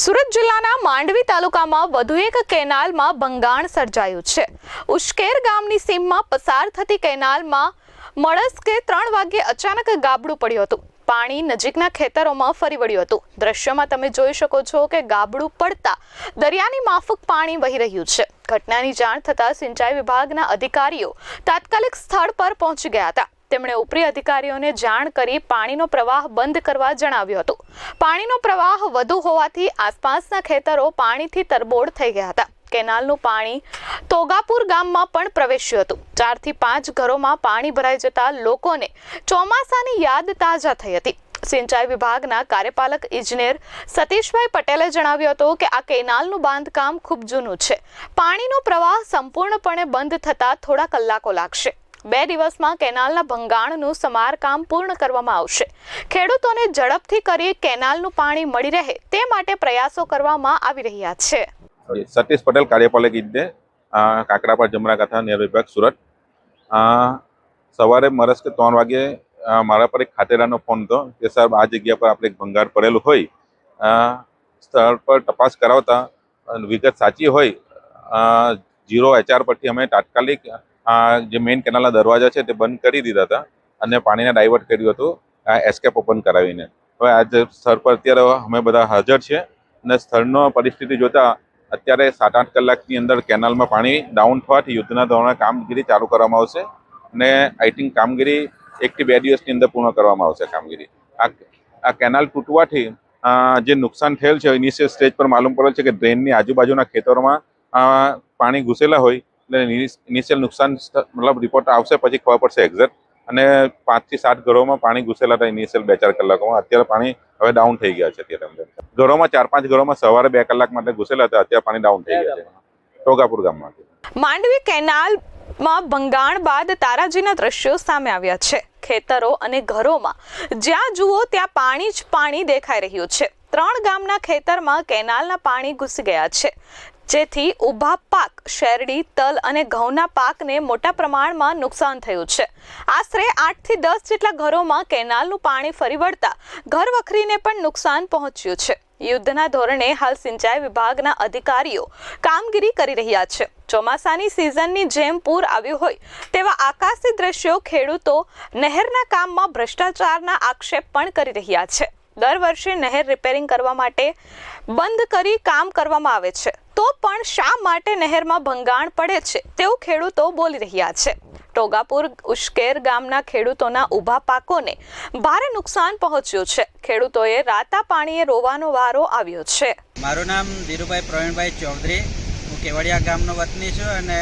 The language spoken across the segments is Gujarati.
સુરત જિલ્લાના માંડવી તાલુકામાં વધુ એક કેનાલમાં ભંગાણ સર્જાયું છે. ઉશ્કેર ગામની સીમમાં પસાર થતી કેનાલમાં મળસ્કે ત્રણ વાગ્યે અચાનક ગાબડું પડ્યું હતું. પાણી નજીકના ખેતરોમાં ફરી વળ્યું હતું. દ્રશ્યમાં તમે જોઈ શકો છો કે ગાબડું પડતા દરિયાની માફક પાણી વહી રહ્યું છે. ઘટનાની જાણ થતાં સિંચાઈ વિભાગના અધિકારીઓ તાત્કાલિક સ્થળ પર પહોંચી ગયા હતા. તેમણે ઉપરી અધિકારીઓને જાણ કરી પાણીનો પ્રવાહ બંધ કરવા જણાવ્યું હતું. પાણીનો પ્રવાહ વધુ હોવાથી આસપાસના ખેતરો પાણીથી તરબોળ થઈ ગયા હતા. કેનાલનું પાણી તોગાપુર ગામમાં પણ પ્રવેશ્યું હતું. ચારથી પાંચ ઘરોમાં પાણી ભરાઈ જતા લોકોને ચોમાસાની યાદ તાજા થઈ હતી. સિંચાઈ વિભાગના કાર્યપાલક ઇજનેર સતીશભાઈ પટેલે જણાવ્યું હતું કે આ કેનાલનું બાંધકામ ખૂબ જૂનું છે. પાણીનો પ્રવાહ સંપૂર્ણપણે બંધ થતાં થોડા કલાકો લાગશે. બે દિવસમાં કેનાલના ભંગાણનું સમારકામ પૂર્ણ કરવામાં આવશે. ખેડૂતોને ઝડપથી કરી કેનાલનું પાણી મળી રહે તે માટે પ્રયાસો કરવામાં આવી રહ્યા છે. સતીશ પટેલ કાર્યપાલક ઇજનેર અ, જમરા કથા નેર વિભાગ સુરત. સવારે મરસ કે ત્રણ વાગે મારા પર એક ખાતેદારનો ફોન હતો કે સાહેબ આ જગ્યા પર આપણે એક ભંગાર પડેલું હોય સ્થળ પર તપાસ કરાવતા વિગત સાચી હોય જીરો એચઆર પરથી અમે તાત્કાલિક અ, જે મેઇન કેનાલના દરવાજા છે તે બંધ કરી દીધા હતા અને પાણીને ડાયવર્ટ કર્યું હતું. આ એસ્કેપ ઓપન કરાવીને. હવે આજે સ્થળ પર અત્યારે અમે બધા હાજર છે અને સ્થળનો પરિસ્થિતિ જોતા અત્યારે સાત આઠ કલાકની અંદર કેનાલમાં પાણી ડાઉન થવાથી યુદ્ધના ધોરણે કામગીરી ચાલુ કરવામાં આવશે અને આઈ થિંક કામગીરી એકથી બે દિવસની અંદર પૂર્ણ કરવામાં આવશે કામગીરી. આ આ કેનાલ તૂટવાથી જે નુકસાન થયેલ છે ઇનિશિયલ સ્ટેજ પર માલુમ પડેલ છે કે ડ્રેનની આજુબાજુના ખેતરોમાં પાણી ઘૂસેલા હોય એટલે ઇનિશિયલ નુકસાન મતલબ રિપોર્ટ આવશે પછી ખબર પડશે એક્ઝેક્ટ અને પાંચથી સાત ઘરોમાં પાણી ઘૂસેલા હતા ઇનિશિયલ બે ચાર કલાકોમાં. અત્યારે પાણી હવે ડાઉન થઈ ગયા છે અત્યારે ઘરોમાં ચાર પાંચ ઘરોમાં સવારે બે કલાક માટે ઘૂસેલા હતા, અત્યારે પાણી ડાઉન થઈ ગયા છે. ટોગાપુર ગામમાંથી. માંડવી કેનાલમાં ભંગાણ બાદ તારાજીના દ્રશ્યો સામે આવ્યા છે. ખેતરો અને ઘરોમાં જ્યાં જુઓ ત્યાં પાણી જ પાણી દેખાઈ રહ્યું છે. ત્રણ ગામના ખેતરમાં કેનાલના પાણી ઘૂસી ગયા છે. જેથી ઊભા પાક, શેરડી, તલ અને ઘઉંના પાકને મોટા પ્રમાણમાં નુકસાન થયું છે. આશરે આઠથી દસ જેટલા ઘરોમાં કેનાલનું પાણી ફરી વળતા ઘર વખરીને પણ નુકસાન પહોંચ્યું છે. યુદ્ધના ધોરણે હાલ સિંચાઈ વિભાગના અધિકારીઓ કામગીરી કરી રહ્યા છે. ચોમાસાની સિઝનની જેમ પૂર આવ્યું હોય તેવા આકાશી દ્રશ્યો ખેડૂતો નહેરના કામમાં ભ્રષ્ટાચારના આક્ષેપ પણ કરી રહ્યા છે. દર વર્ષે નહેર રિપેરિંગ કરવા માટે બંધ કરી કામ કરવામાં આવે છે. તો પણ શા માટે નહેરમાં ભંગાણ પડે છે? તેવું ખેડૂતો બોલી રહ્યા છે. ટોગાપુર ઉશ્કેર ગામના ખેડૂતોના ઊભા પાકોને ભારે નુકસાન પહોંચ્યું છે. ખેડૂતોએ રાતા પાણીએ રોવાનો વારો આવ્યો છે. મારું નામ ધીરુભાઈ પ્રવીણભાઈ ચૌધરી. હું કેવડિયા ગામનો વતની છું અને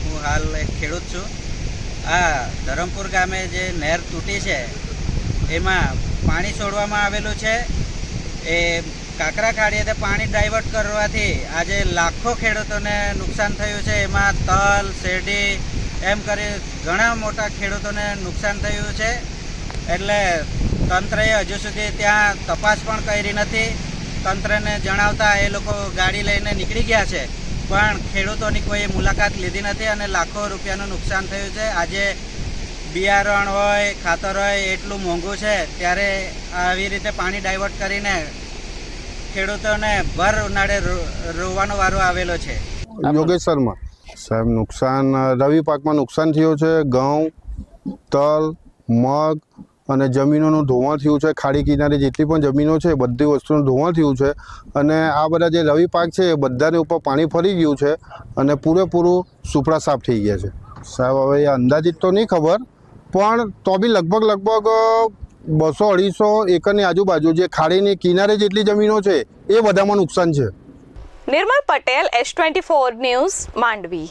હું હાલ એક ખેડૂત છું. આ ધરમપુર ગામે જે નહેર તૂટી છે, એમાં પાણી છોડવામાં આવેલું છે. એ કાકરા ખાડીએ પાણી ડાયવર્ટ કરવાથી આજે લાખો ખેડૂતોને નુકસાન થયું છે. એમાં તલ, શેરડી એમ કરી ઘણા મોટા ખેડૂતોને નુકસાન થયું છે. એટલે તંત્રએ હજુ સુધી ત્યાં તપાસ પણ કરી નથી. તંત્રને જણાવતા એ લોકો ગાડી લઈને નીકળી ગયા છે. પણ ખેડૂતોની કોઈ મુલાકાત લીધી નથી અને લાખો રૂપિયાનું નુકસાન થયું છે. આજે બિયારણ હોય, ખાતર હોય, એટલું મોંઘું છે. ત્યારે આવી રીતે પાણી ડાયવર્ટ કરીને ખેડૂતોને ભર ઉનાળે રોવાનો વારો આવેલો છે. યોગેશ શર્મા. સાહેબ નુકસાન રવિ પાકમાં નુકસાન થયું છે. ઘઉં તલ મગ અને જમીનોનું ધોવાણ થયું છે. ખાડી કિનારે જેટલી પણ જમીનો છે બધી વસ્તુનું ધોવાણ થયું છે. અને આ બધા જે રવિ પાક છે એ બધાને ઉપર પાણી ફરી ગયું છે અને પૂરેપૂરું સુપડા સાફ થઈ ગયા છે. સાહેબ હવે એ અંદાજિત તો નહીં ખબર પણ તો બી લગભગ લગભગ બસો અઢીસો એકરની આજુબાજુ જે ખાડીની કિનારે જેટલી જમીનો છે, એ બધામાં નુકસાન છે. Nirmal Patel S twenty four news Mandvi.